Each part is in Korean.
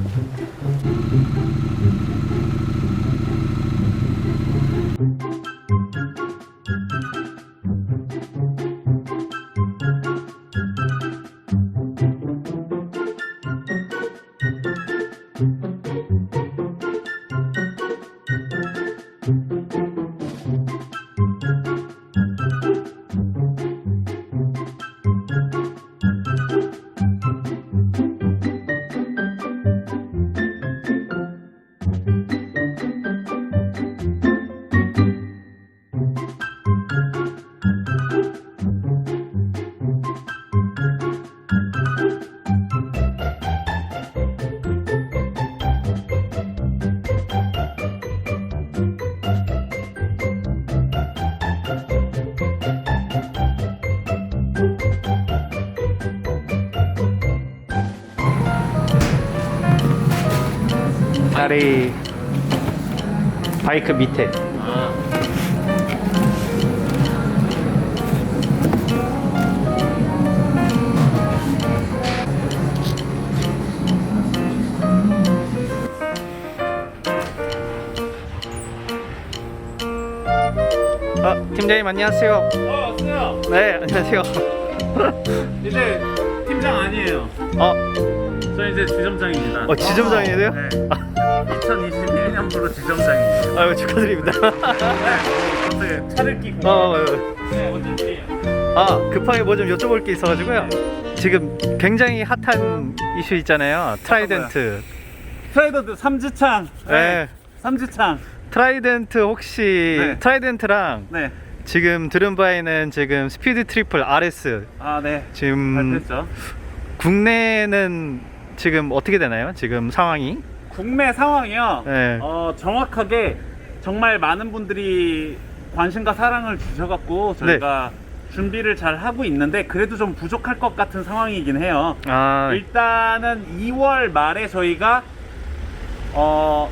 Mm-hmm. 다리 바이크 밑에 어, 팀장님 안녕하세요. 어, 왔어요. 네, 안녕하세요. 이제 팀장 아니에요. 어, 저 이제 지점장입니다. 어 지점장이세요? 네. 2021년부로 지점장입니다. 아유 축하드립니다. 네, 어떻게 차를 끼고. 어, 어, 네, 언제쯤이에요? 아 급하게 뭐 좀 여쭤볼 게 있어가지고요. 지금 굉장히 핫한 이슈 있잖아요. 트라이덴트. 트라이던트 삼지창. 네. 삼지창. 트라이덴트 혹시 네. 트라이덴트랑 네. 지금 들은 바에는 지금 스피드 트리플 RS 아, 네. 지금 발표했죠. 국내는 지금 어떻게 되나요? 지금 상황이? 국내 상황이요. 네. 어, 정확하게 정말 많은 분들이 관심과 사랑을 주셔갖고 저희가 네. 준비를 잘 하고 있는데 그래도 좀 부족할 것 같은 상황이긴 해요. 아, 일단은 2월 말에 저희가 어,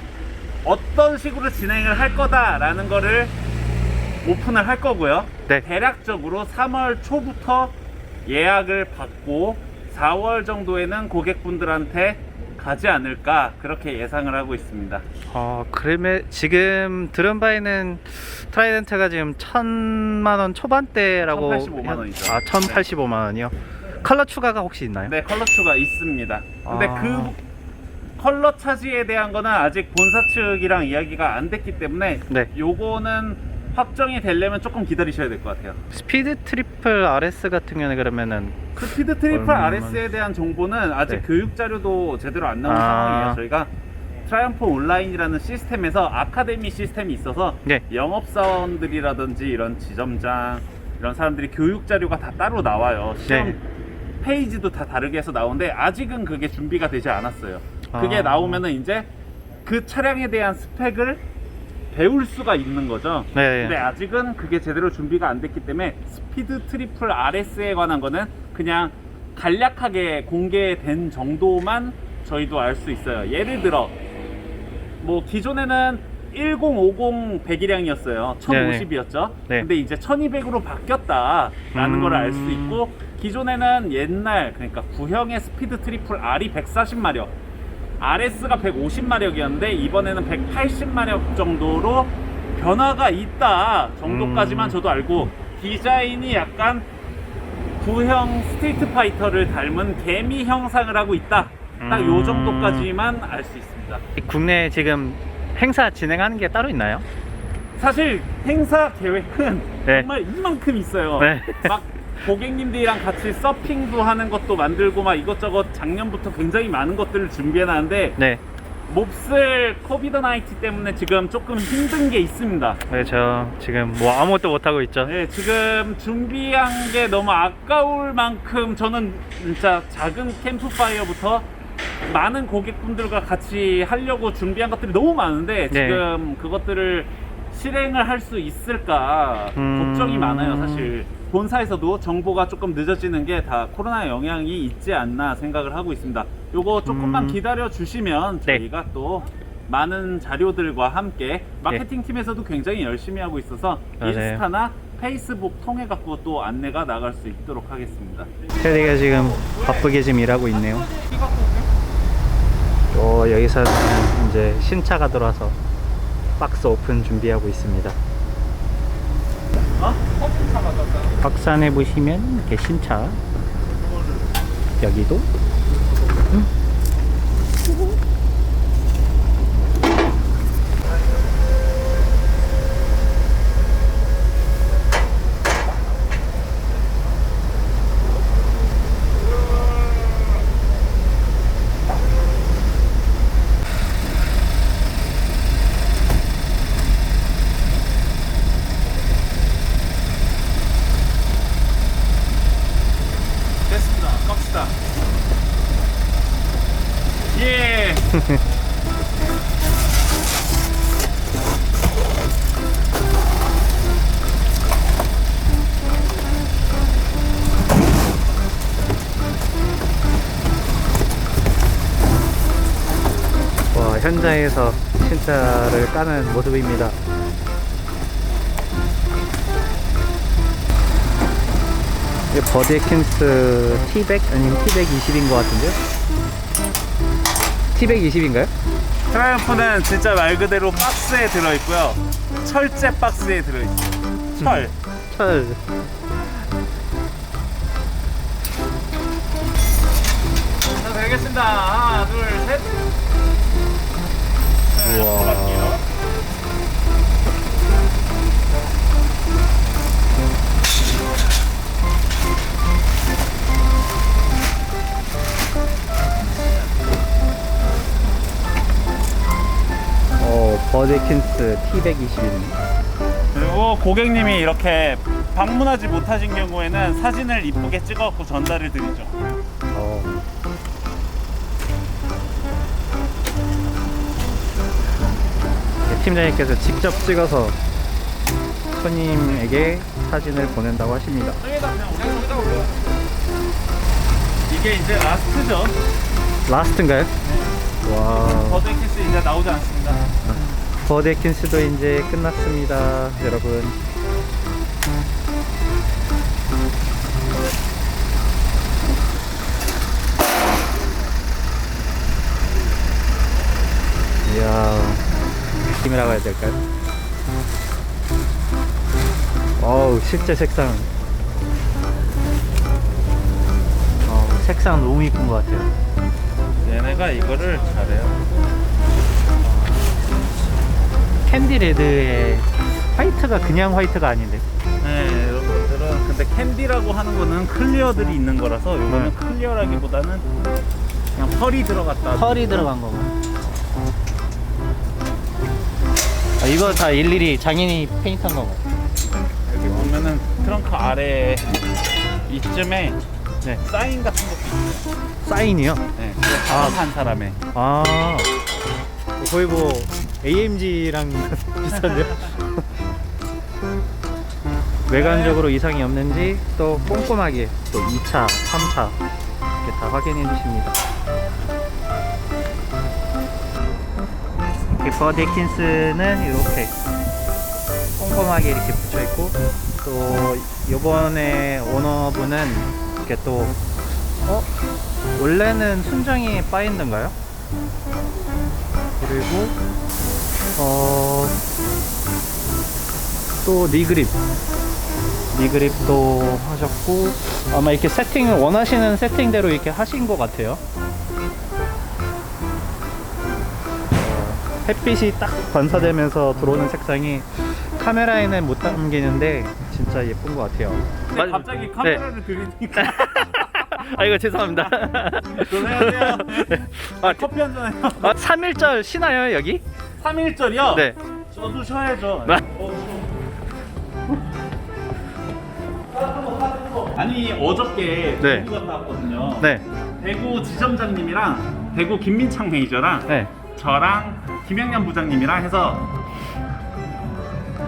어떤 식으로 진행을 할 거다라는 거를 오픈을 할 거고요. 네. 대략적으로 3월 초부터 예약을 받고 4월 정도에는 고객분들한테 가지 않을까 그렇게 예상을 하고 있습니다. 어, 그러면 지금 들은 바에는 트라이덴트가 지금 천만 원 초반대라고 1085만 원이죠. 아, 1085만 원이요. 컬러 추가가 혹시 있나요? 네, 컬러 추가 있습니다. 근데 아. 그 컬러 차지에 대한 거는 아직 본사 측이랑 이야기가 안 됐기 때문에 네. 요거는 확정이 되려면 조금 기다리셔야 될 것 같아요. 스피드 트리플 RS 같은 경우는 그러면은 스피드 트리플 얼마나- RS에 대한 정보는 아직 네. 교육 자료도 제대로 안 나온 아. 상황이에요. 저희가 트라이언프 온라인이라는 시스템에서 아카데미 시스템이 있어서 네. 영업사원들이라든지 이런 지점장 이런 사람들이 교육 자료가 다 따로 나와요. 시험 네. 페이지도 다 다르게 해서 나오는데 아직은 그게 준비가 되지 않았어요. 그게 아. 나오면은 이제 그 차량에 대한 스펙을 배울 수가 있는 거죠. 네. 근데 아직은 그게 제대로 준비가 안 됐기 때문에 스피드 트리플 RS에 관한 거는 그냥 간략하게 공개된 정도만 저희도 알 수 있어요. 예를 들어 뭐 기존에는 1050 배기량이었어요. 1050이었죠. 네. 근데 이제 1200으로 바뀌었다라는 음. 걸알 수 있고 기존에는 옛날 그러니까 구형의 스피드 트리플 R이 140마력 RS가 150마력이었는데 이번에는 180마력 정도로 변화가 있다 정도까지만 음. 저도 알고 디자인이 약간 구형 스트리트 파이터를 닮은 개미 형상을 하고 있다 딱요 음. 정도까지만 알 수 있습니다 국내 지금 행사 진행하는 게 따로 있나요? 사실 행사 계획은 네. 정말 이만큼 있어요 네. 막 고객님들이랑 같이 서핑도 하는 것도 만들고 막 이것저것 작년부터 굉장히 많은 것들을 준비해놨는데 네. 몹쓸 코비드 나이트 때문에 지금 조금 힘든 게 있습니다. 네, 저 지금 뭐 아무것도 못 하고 있죠. 네, 지금 준비한 게 너무 아까울 만큼 저는 진짜 작은 캠프파이어부터 많은 고객분들과 같이 하려고 준비한 것들이 너무 많은데 네. 지금 그것들을 실행을 할 수 있을까 음. 걱정이 많아요, 사실. 본사에서도 정보가 조금 늦어지는 게 다 코로나 영향이 있지 않나 생각을 하고 있습니다. 요거 조금만 음. 기다려 주시면 네. 저희가 또 많은 자료들과 함께 마케팅 팀에서도 굉장히 열심히 하고 있어서 맞아요. 인스타나 페이스북 통해 갖고 또 안내가 나갈 수 있도록 하겠습니다. 테디가 지금 바쁘게 지금 일하고 있네요. 또 여기서는 이제 신차가 들어와서 박스 오픈 준비하고 있습니다. 안에 보시면 이렇게 신차 여기도 현장에서 신차를 까는 모습입니다. 이게 버데킨스 T100 아니면 T120인 것 같은데요? T120인가요? 트라이언프는 진짜 말 그대로 박스에 들어 있고요. 철제 박스에 들어 있어요. 철. 철. 자, 되겠습니다. 하나, 둘, 셋. 버데킨스 T120인. 그리고 고객님이 이렇게 방문하지 못하신 경우에는 사진을 이쁘게 찍어갖고 전달을 드리죠. 어. 네, 팀장님께서 직접 찍어서 손님에게 사진을 보낸다고 하십니다. 이게 이제 라스트죠. 라스트인가요? 와. 버드키스 이제 나오지 않습니다. 버데킨스도 이제 끝났습니다, 여러분. 이야, 힘이라고 해야 될까요? 어우, 실제 색상. 어, 색상 너무 이쁜 것 같아요. 얘네가 이거를 잘해요. 캔디 레드의 화이트가 그냥 화이트가 아닌데. 네, 여러분들은 근데 캔디라고 하는 거는 클리어들이 있는 거라서 요거는 네. 클리어라기보다는 그냥 펄이 들어갔다. 펄이 들어간 거고. 아, 이거 다 일일이 장인이 페인트한 거고. 여기 보면은 트렁크 아래 이쯤에 네. 사인 같은 것도 있어요. 사인이요? 네, 작업한 사람의. 아, 거의 뭐 AMG랑 비슷한데요? 외관적으로 이상이 없는지 또 꼼꼼하게 또 2차, 3차 이렇게 다 확인해 주십니다. 이렇게 버데킨스는 이렇게 꼼꼼하게 이렇게 붙여 있고 또 요번에 오너분은 이렇게 또 어? 원래는 순정이 바인드인가요? 그리고 어, 또 니그립 니그립도 하셨고 아마 이렇게 세팅을 원하시는 세팅대로 이렇게 하신 것 같아요 어, 햇빛이 딱 반사되면서 들어오는 색상이 카메라에는 못 담기는데 진짜 예쁜 것 같아요 맞- 갑자기 네. 카메라를 들이니까 아 이거 죄송합니다 안녕하세요. 아, 커피 한잔 해요. 아, 3일절 쉬나요 여기? 3일절이요? 네 저도 쉬어야죠. 네. 어, 아니 어저께 네. 대구 갔다 왔거든요. 네, 대구 지점장님이랑 대구 김민창 매니저랑 네. 저랑 김영년 부장님이랑 해서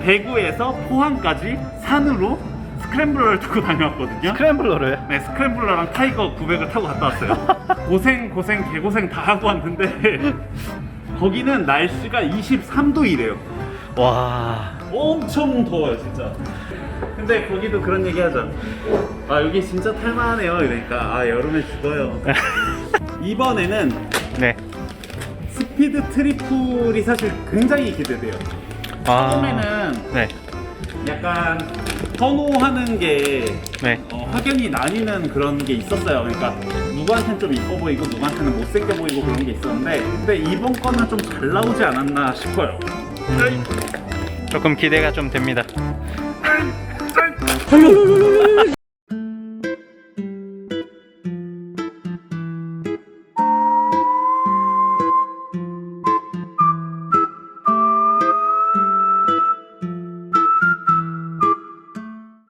대구에서 포항까지 산으로 스크램블러를 타고 다녀왔거든요. 스크램블러로요? 네, 스크램블러랑 타이거 900을 타고 갔다 왔어요. 고생, 고생, 개고생 다 하고 왔는데 거기는 날씨가 23도이래요. 와 엄청 더워요, 진짜. 근데 거기도 그런 얘기 하죠. 아 여기 진짜 탈만하네요. 이러니까 아 여름에 죽어요. 이번에는 네. 스피드 트리플이 사실 굉장히 기대돼요. 아. 처음에는 네. 약간 선호하는 게 네. 어, 확연히 나뉘는 그런 게 있었어요. 그러니까 누구한테는 좀 이뻐 보이고 누구한테는 못생겨 보이고 그런 게 있었는데 근데 이번 거는 좀 잘 나오지 않았나 싶어요. 음, 조금 기대가 좀 됩니다.